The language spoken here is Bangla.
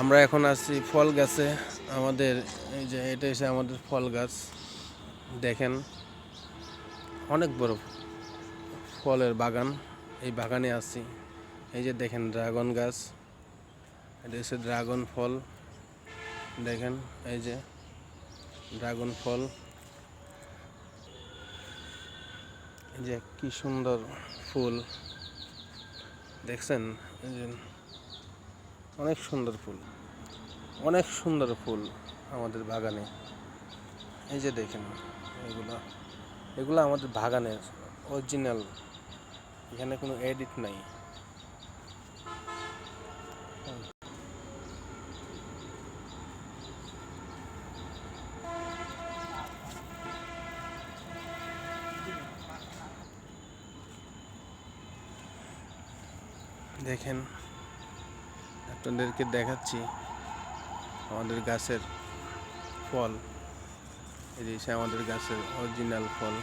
আমরা এখন আছি ফল গাছে। আমাদের এই যে এটা এসে আমাদের ফল গাছ। দেখেন, অনেক বড় ফলের বাগান। এই বাগানে আছি। এই যে দেখেন ড্রাগন গাছ। এটা হচ্ছে ড্রাগন ফল। দেখেন, এই যে ড্রাগন ফল। এই যে কি সুন্দর ফুল। দেখছেন? এই যে অনেক সুন্দর ফুল, অনেক সুন্দর ফুল আমাদের বাগানে। এই যে দেখেন, এগুলো এগুলো আমাদের বাগানের অরিজিনাল এখানে কোনো এডিট নাই। দেখেন আপনাদেরকে দেখাচ্ছি আমাদের গাছের ফল। এই যে আমাদের গাছের অরিজিনাল ফল।